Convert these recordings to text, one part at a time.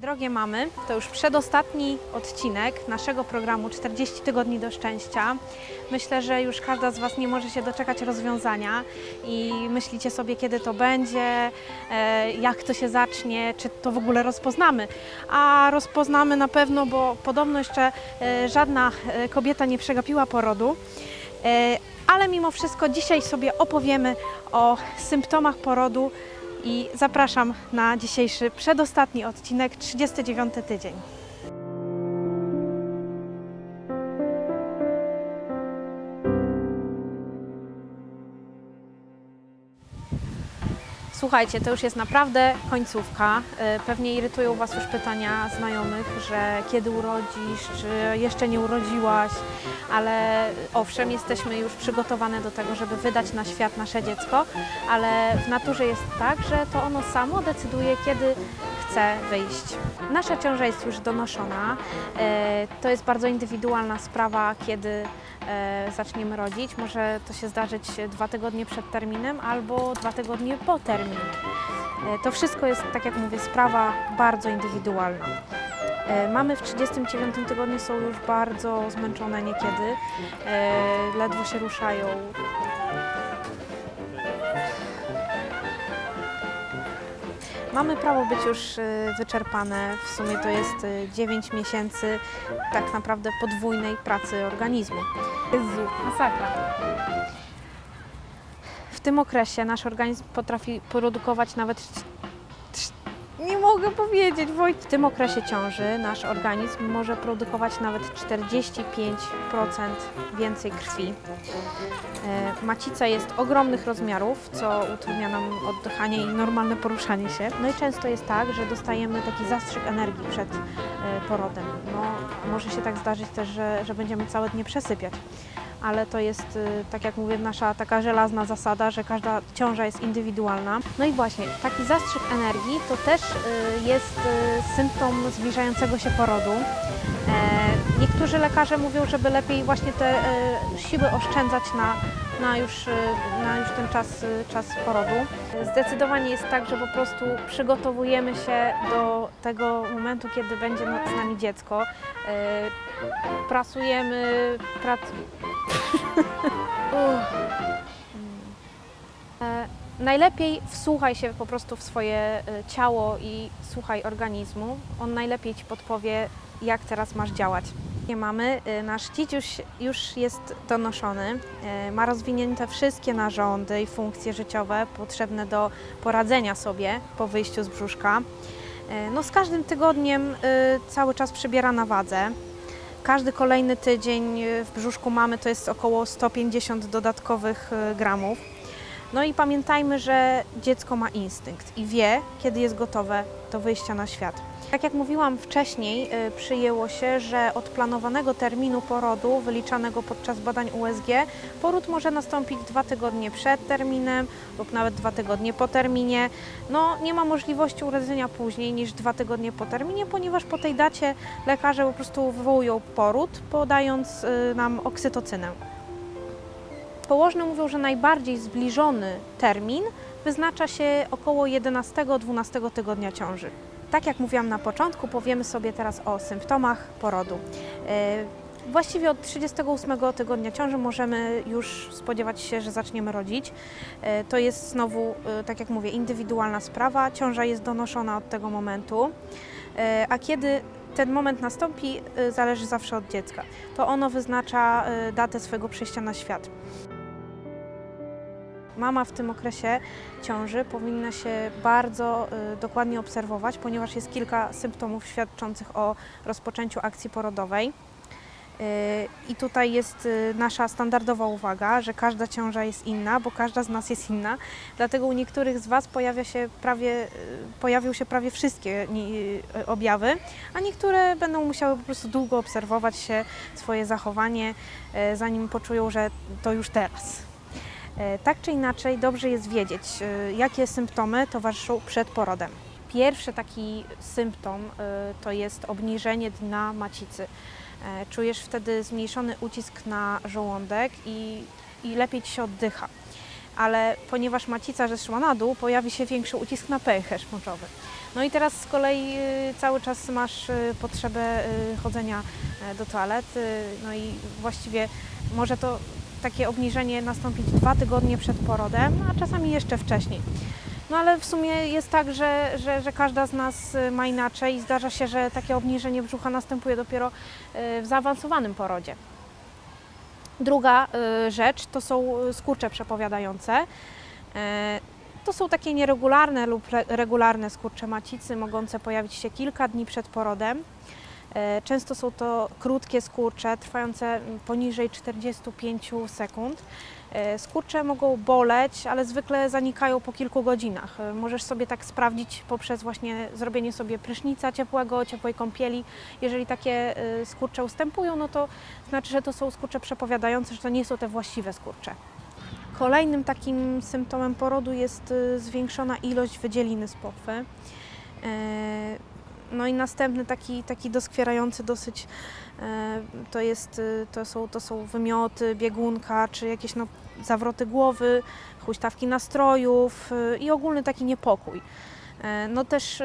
Drogie mamy, to już przedostatni odcinek naszego programu 40 tygodni do szczęścia. Myślę, że już każda z Was nie może się doczekać rozwiązania i myślicie sobie, kiedy to będzie, e, jak to się zacznie, czy to w ogóle rozpoznamy. A rozpoznamy na pewno, bo podobno jeszcze e, żadna e, kobieta nie przegapiła porodu. Ale mimo wszystko dzisiaj sobie opowiemy o symptomach porodu i zapraszam na dzisiejszy przedostatni odcinek, 39 tydzień. Słuchajcie, to już jest naprawdę końcówka. E, Pewnie irytują Was już pytania znajomych, że kiedy urodzisz, czy jeszcze nie urodziłaś, ale owszem, jesteśmy już przygotowane do tego, żeby wydać na świat nasze dziecko, ale w naturze jest tak, że to ono samo decyduje, kiedy chce wyjść. Nasza ciąża jest już donoszona. E, To jest bardzo indywidualna sprawa, kiedy e, zaczniemy rodzić. Może to się zdarzyć dwa tygodnie przed terminem albo dwa tygodnie po terminie. E, To wszystko jest, tak jak mówię, sprawa bardzo indywidualna. Mamy w 39 tygodniu są już bardzo zmęczone niekiedy, ledwo się ruszają. Mamy prawo być już e, wyczerpane. W sumie to jest e, 9 miesięcy tak naprawdę podwójnej pracy organizmu. Jezu, masakra. W tym okresie nasz organizm potrafi produkować nawet. Nie mogę powiedzieć, Wojt. W tym okresie ciąży nasz organizm może produkować nawet 45% więcej krwi. E, Macica jest ogromnych rozmiarów, co utrudnia nam oddychanie i normalne poruszanie się. No i często jest tak, że dostajemy taki zastrzyk energii przed e, porodem. No, może się tak zdarzyć też, że, że będziemy całe dnie przesypiać. Ale to jest, y, tak jak mówię, nasza taka żelazna zasada, że każda ciąża jest indywidualna. No i właśnie, taki zastrzyk energii to też y, jest y, symptom zbliżającego się porodu. E, Niektórzy lekarze mówią, żeby lepiej właśnie te e, siły oszczędzać na, na, już, e, na już ten czas, e, czas porodu. Zdecydowanie jest tak, że po prostu przygotowujemy się do tego momentu, kiedy będzie z nami dziecko. E, Pracujemy, prac... Najlepiej wsłuchaj się po prostu w swoje ciało i słuchaj organizmu. On najlepiej Ci podpowie, jak teraz masz działać. Mamy. e, Nasz dzidziuś już jest donoszony, e, ma rozwinięte wszystkie narządy i funkcje życiowe potrzebne do poradzenia sobie po wyjściu z brzuszka. E, No, z każdym tygodniem cały czas przybiera na wadze. Każdy kolejny tydzień w brzuszku mamy to jest około 150 dodatkowych gramów. No i pamiętajmy, że dziecko ma instynkt i wie, kiedy jest gotowe do wyjścia na świat. Tak jak mówiłam wcześniej, y, przyjęło się, że od planowanego terminu porodu wyliczanego podczas badań USG poród może nastąpić dwa tygodnie przed terminem lub nawet dwa tygodnie po terminie. No, nie ma możliwości urodzenia później niż dwa tygodnie po terminie, ponieważ po tej dacie lekarze po prostu wywołują poród, podając y, nam oksytocynę. Położne mówią, że najbardziej zbliżony termin wyznacza się około 11-12 tygodnia ciąży. Tak jak mówiłam na początku, powiemy sobie teraz o symptomach porodu. E, Właściwie od 38 tygodnia ciąży możemy już spodziewać się, że zaczniemy rodzić. E, To jest znowu, e, tak jak mówię, indywidualna sprawa. Ciąża jest donoszona od tego momentu. A kiedy ten moment nastąpi, zależy zawsze od dziecka. To ono wyznacza datę swojego przyjścia na świat. Mama w tym okresie ciąży powinna się bardzo y, dokładnie obserwować, ponieważ jest kilka symptomów świadczących o rozpoczęciu akcji porodowej. Y, I tutaj jest y, nasza standardowa uwaga, że każda ciąża jest inna, bo każda z nas jest inna. Dlatego u niektórych z Was pojawia się prawie, pojawią się prawie wszystkie objawy, a niektóre będą musiały po prostu długo obserwować się, swoje zachowanie, zanim poczują, że to już teraz. E, Tak czy inaczej, dobrze jest wiedzieć, e, jakie symptomy towarzyszą przed porodem. Pierwszy taki symptom e, to jest obniżenie dna macicy. Czujesz wtedy zmniejszony ucisk na żołądek i, i lepiej ci się oddycha. ale ponieważ macica zeszła na dół, pojawi się większy ucisk na pęcherz moczowy. No i teraz z kolei cały czas masz potrzebę chodzenia do toalety, no i właściwie może to takie obniżenie nastąpić dwa tygodnie przed porodem, a czasami jeszcze wcześniej. No ale w sumie jest tak, że, że, że każda z nas y, ma inaczej i zdarza się, że takie obniżenie brzucha następuje dopiero y, w zaawansowanym porodzie. Druga y, rzecz to są skurcze przepowiadające. To są takie nieregularne lub re- regularne skurcze macicy, mogące pojawić się kilka dni przed porodem. E, Często są to krótkie skurcze, trwające mm, poniżej 45 sekund. E, Skurcze mogą boleć, ale zwykle zanikają po kilku godzinach. E, Możesz sobie tak sprawdzić poprzez właśnie zrobienie sobie prysznica ciepłego, ciepłej kąpieli. Jeżeli takie skurcze ustępują, no to znaczy, że to są skurcze przepowiadające, że to nie są te właściwe skurcze. Kolejnym takim symptomem porodu jest zwiększona ilość wydzieliny z pochwy. E, No i następny taki, taki doskwierający dosyć e, to, jest, y, to, są, to są wymioty, biegunka, czy jakieś no, zawroty głowy, huśtawki nastrojów y, i ogólny taki niepokój. E, No też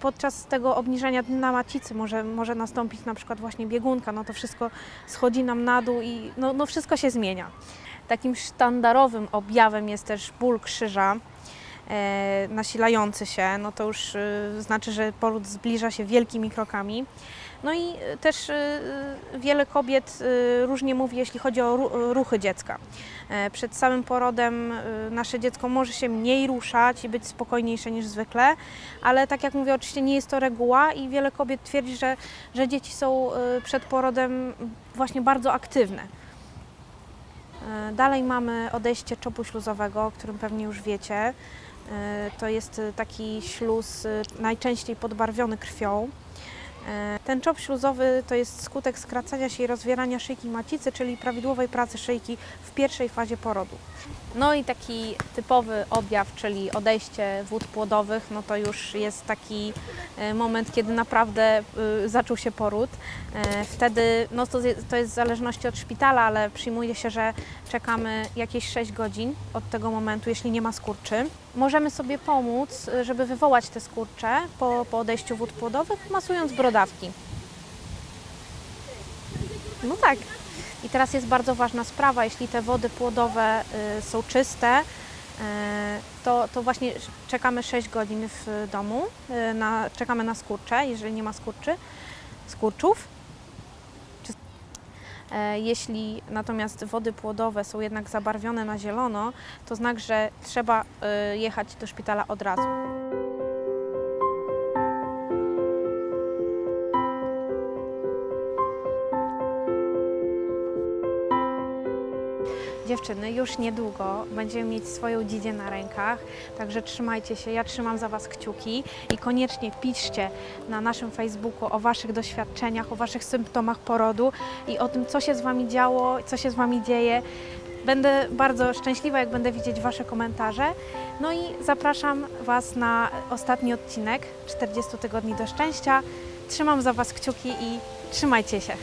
podczas tego obniżenia dna macicy może, może nastąpić na przykład właśnie biegunka, no to wszystko schodzi nam na dół i no, no wszystko się zmienia. Takim sztandarowym objawem jest też ból krzyża e, nasilający się, no to już y, znaczy, że poród zbliża się wielkimi krokami. No i y, też y, wiele kobiet różnie mówi, jeśli chodzi o ru- ruchy dziecka. E, Przed samym porodem nasze dziecko może się mniej ruszać i być spokojniejsze niż zwykle, ale tak jak mówię, oczywiście nie jest to reguła i wiele kobiet twierdzi, że, że dzieci są przed porodem właśnie bardzo aktywne. E, Dalej mamy odejście czopu śluzowego, o którym pewnie już wiecie. E, To jest e, taki śluz e, najczęściej podbarwiony krwią. Ten czop śluzowy to jest skutek skracania się i rozwierania szyjki macicy, czyli prawidłowej pracy szyjki w pierwszej fazie porodu. No i taki typowy objaw, czyli odejście wód płodowych, no to już jest taki e, moment, kiedy naprawdę y, zaczął się poród. E, Wtedy, no to, to jest w zależności od szpitala, ale przyjmuje się, że czekamy jakieś 6 godzin od tego momentu, jeśli nie ma skurczy. Możemy sobie pomóc, żeby wywołać te skurcze po, po odejściu wód płodowych, masując brodawki. No tak. I teraz jest bardzo ważna sprawa, jeśli te wody płodowe y, są czyste, y, to, to właśnie czekamy 6 godzin w domu, y, na, czekamy na skurcze, jeżeli nie ma skurczy, skurczów. Jeśli natomiast wody płodowe są jednak zabarwione na zielono, to znak, że trzeba jechać do szpitala od razu. Dziewczyny, już niedługo będziemy mieć swoją dzidzię na rękach, także trzymajcie się, ja trzymam za Was kciuki i koniecznie piszcie na naszym Facebooku o Waszych doświadczeniach, o Waszych symptomach porodu i o tym, co się z Wami działo, co się z Wami dzieje. Będę bardzo szczęśliwa, jak będę widzieć Wasze komentarze. No i zapraszam Was na ostatni odcinek 40 tygodni do szczęścia. Trzymam za Was kciuki i trzymajcie się.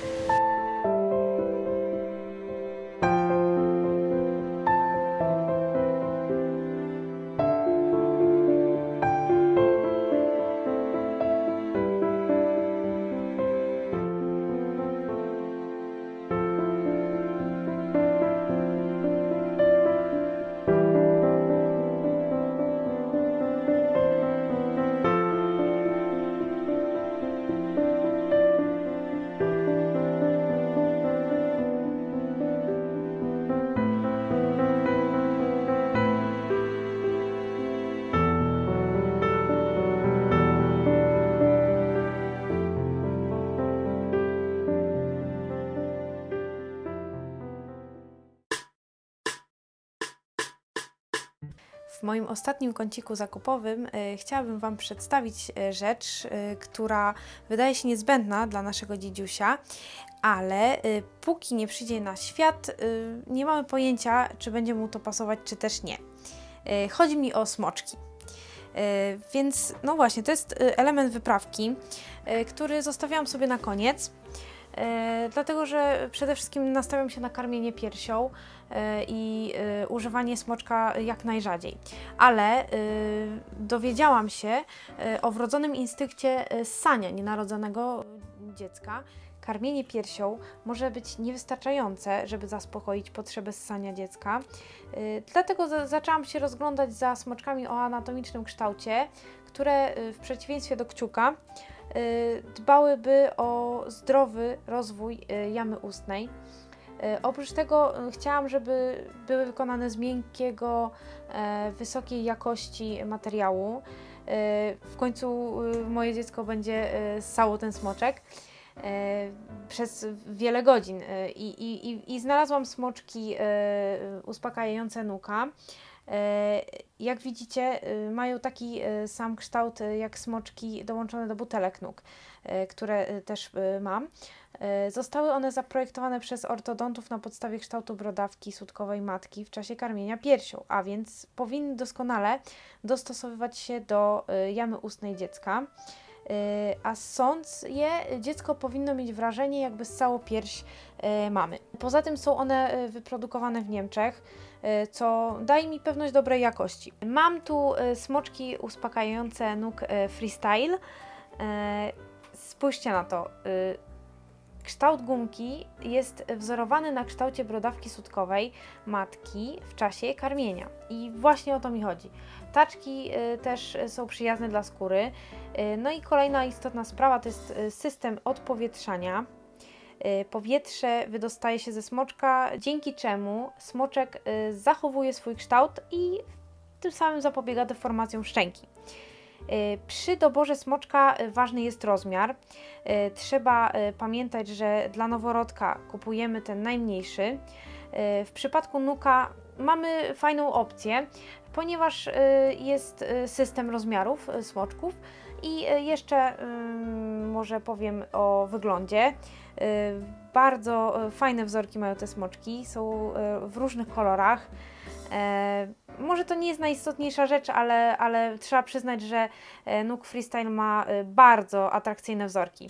Moim ostatnim kąciku zakupowym e, chciałabym Wam przedstawić e, rzecz, e, która wydaje się niezbędna dla naszego dziedziusia, ale póki nie przyjdzie na świat, nie mamy pojęcia, czy będzie mu to pasować, czy też nie. Chodzi mi o smoczki. Więc, no właśnie, to jest element wyprawki, który zostawiałam sobie na koniec. E, dlatego, że przede wszystkim nastawiam się na karmienie piersią e, i e, używanie smoczka jak najrzadziej. Ale dowiedziałam się o wrodzonym instynkcie ssania nienarodzonego dziecka. Karmienie piersią może być niewystarczające, żeby zaspokoić potrzebę ssania dziecka. Dlatego za- zaczęłam się rozglądać za smoczkami o anatomicznym kształcie, które w przeciwieństwie do kciuka dbałyby o zdrowy rozwój y, jamy ustnej. Y, Oprócz tego y, chciałam, żeby były wykonane z miękkiego, e, wysokiej jakości materiału. Y, W końcu y, moje dziecko będzie y, ssało ten smoczek e, przez wiele godzin i, i, i, i znalazłam smoczki e, uspokajające nuka. E, Jak widzicie, e, mają taki e, sam kształt jak smoczki dołączone do butelek nóg, które też mam. Zostały one zaprojektowane przez ortodontów na podstawie kształtu brodawki sutkowej matki w czasie karmienia piersią, a więc powinny doskonale dostosowywać się do jamy ustnej dziecka. Y, a ssąc je, dziecko powinno mieć wrażenie, jakby ssało pierś y, mamy. Poza tym są one y, wyprodukowane w Niemczech, co daje mi pewność dobrej jakości. Mam tu smoczki uspokajające nóg freestyle. Spójrzcie na to. Kształt gumki jest wzorowany na kształcie brodawki sutkowej matki w czasie karmienia. I właśnie o to mi chodzi. Taczki y, też są przyjazne dla skóry. Y, No i kolejna istotna sprawa to jest y, system odpowietrzania. Powietrze wydostaje się ze smoczka, dzięki czemu smoczek zachowuje swój kształt i tym samym zapobiega deformacjom szczęki. Przy doborze smoczka ważny jest rozmiar. Trzeba pamiętać, że dla noworodka kupujemy ten najmniejszy. W przypadku nuka mamy fajną opcję, ponieważ y, jest y, system rozmiarów y, smoczków i jeszcze może powiem o wyglądzie. Bardzo fajne wzorki mają te smoczki, są w różnych kolorach. Może to nie jest najistotniejsza rzecz, ale, ale trzeba przyznać, że Nuk Freestyle ma bardzo atrakcyjne wzorki.